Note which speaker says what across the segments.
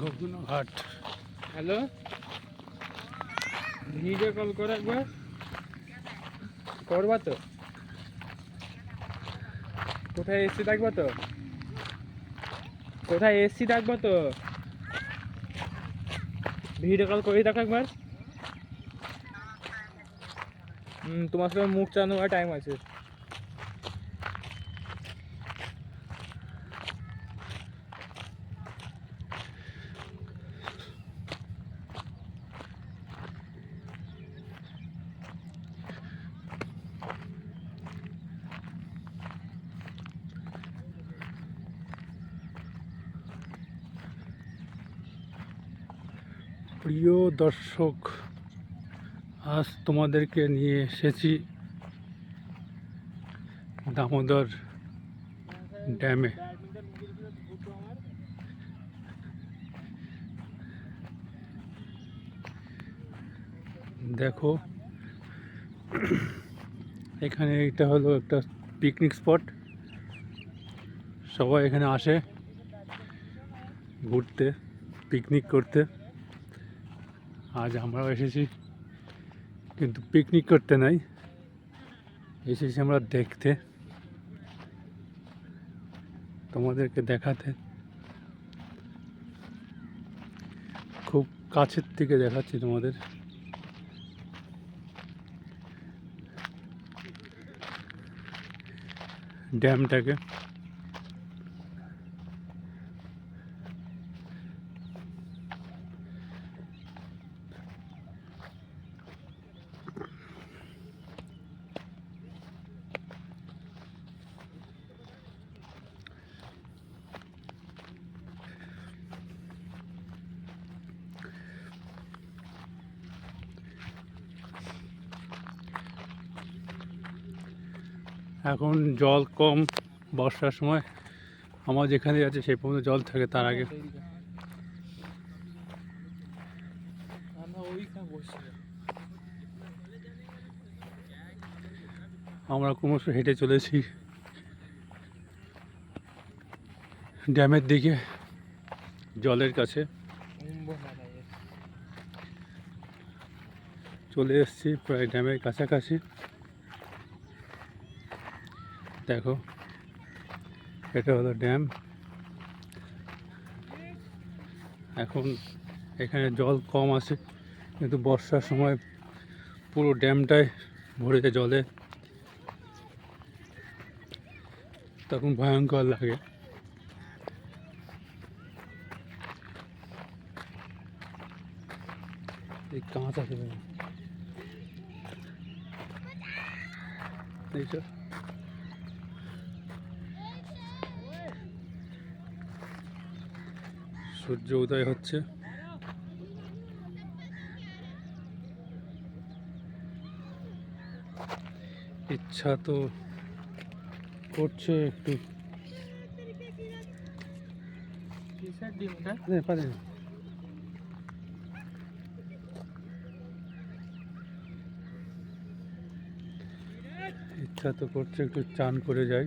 Speaker 1: ঘুঘুনঘাট।
Speaker 2: Hello? Video call করে একবার। করবা তো? কোথায় এসছি থাকব তো? কোথায় এসছি থাকব তো? ভিডিও কল করে দেখো একবার। তোমার সাথে মুখ চালানো টাইম আছে।
Speaker 1: প্রিয় দর্শক, আজ তোমাদেরকে নিয়ে এসেছি দামোদর ড্যামে। দেখো, এখানে এটা হলো একটা পিকনিক স্পট সবাই এখানে আসে ঘুরতে পিকনিক করতে। আজ আমরাও এসেছি, কিন্তু পিকনিক করতে নাই। এসেছি আমরা দেখতে। তোমাদেরকে দেখাতে। খুব কাছের থেকে দেখাচ্ছি তোমাদের। ড্যামটাকে। এখন জল কম বর্ষার সময়। আমার যেখানে আছে সেই পর্যন্ত জল থাকে তার আগে।
Speaker 2: আমরা
Speaker 1: ক্রমশ হেঁটে চলেছি। ড্যামের দিকে, জলের কাছে। চলে এসেছি প্রায় ড্যামের কাছাকাছি। দেখো, এটা হলো ড্যাম। এখন এখানে জল কম আছে, কিন্তু বর্ষার সময় পুরো ড্যামটাই ভরে যায় জলে। তখন ভয়ঙ্কর লাগে। এই কাঁচ আছে। দেখো। সূর্য উদয় হচ্ছে। ইচ্ছা তো করছে একটু। ইচ্ছা তো করছে একটু চান করে যাই।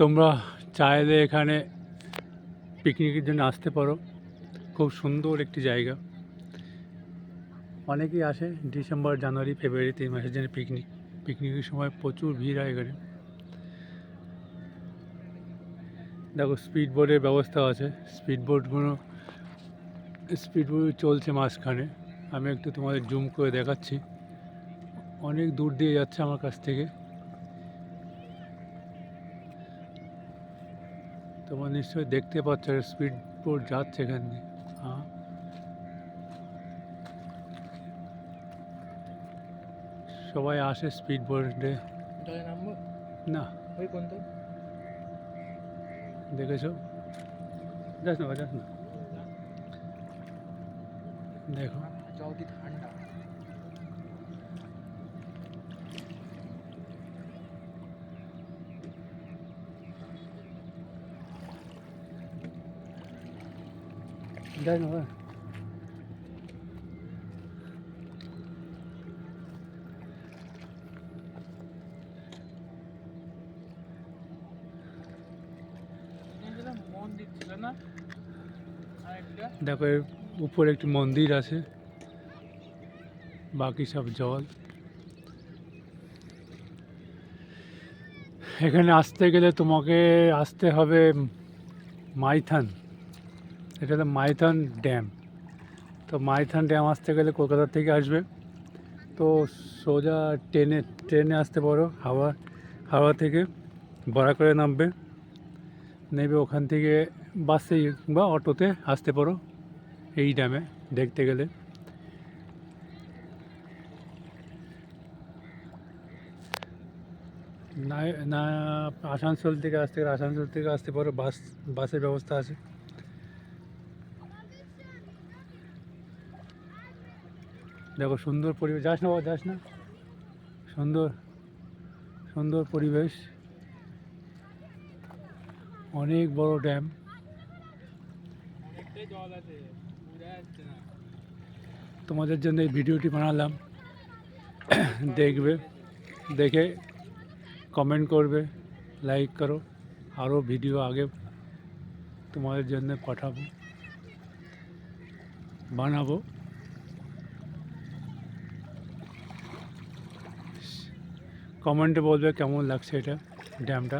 Speaker 1: তোমরা চাইলে এখানে পিকনিকের জন্য আসতে পারো। খুব সুন্দর একটি জায়গা। অনেকেই আসে ডিসেম্বর, জানুয়ারি, ফেব্রুয়ারি তিন মাসের জন্য পিকনিক। পিকনিকের সময় প্রচুর ভিড় হয় এখানে। দেখো স্পিড বোটের ব্যবস্থা আছে। স্পিড বোটগুলো স্পিড বোট চলছে মাঝখানে। আমি একটু তোমাদের জুম করে দেখাচ্ছি। অনেক দূর দিয়ে যাচ্ছে আমার কাছ থেকে। তোমরা নিশ্চয়ই দেখতে পাচ্ছ স্পিড বোট যাচ্ছে এখান দিয়ে। হ্যাঁ সবাই আসে স্পিড বোটে
Speaker 2: জলে নামবো
Speaker 1: না।
Speaker 2: ওই কোন তো
Speaker 1: দেখেছ? যাস না যাস না। দেখো।
Speaker 2: জল কি ঠান্ডা। আরেকটা
Speaker 1: দেখো, এর উপরে একটি মন্দির আছে। বাকি সব জল। এখানে আসতে গেলে তোমাকে আসতে হবে মাইথান। এটা হলো মাইথান ড্যাম। তো মাইথান ড্যাম আসতে গেলে কলকাতা থেকে আসবে। তো সোজা ট্রেনে ট্রেনে আসতে পারো হাওড়া হাওড়া থেকে ভাড়া করে নামবে। নেবে ওখান থেকে বাসে বা অটোতে আসতে পারো এই ড্যামে দেখতে গেলে। না না, আসানসোল থেকে আসতে গেলে, আসানসোল থেকে আসতে পারো, বাস, বাসের ব্যবস্থা আছে। দেখো সুন্দর পরিবেশ, যাস না বাবা, যাস না। সুন্দর সুন্দর পরিবেশ। অনেক বড় ড্যাম। তোমাদের জন্য এই ভিডিওটি বানালাম। দেখবে, দেখে কমেন্ট করবে লাইক করো। আরও ভিডিও আগে তোমাদের জন্য পাঠাবো। বানাবো। কমেন্টে বলবে কেমন লাগছে এটা ড্যামটা।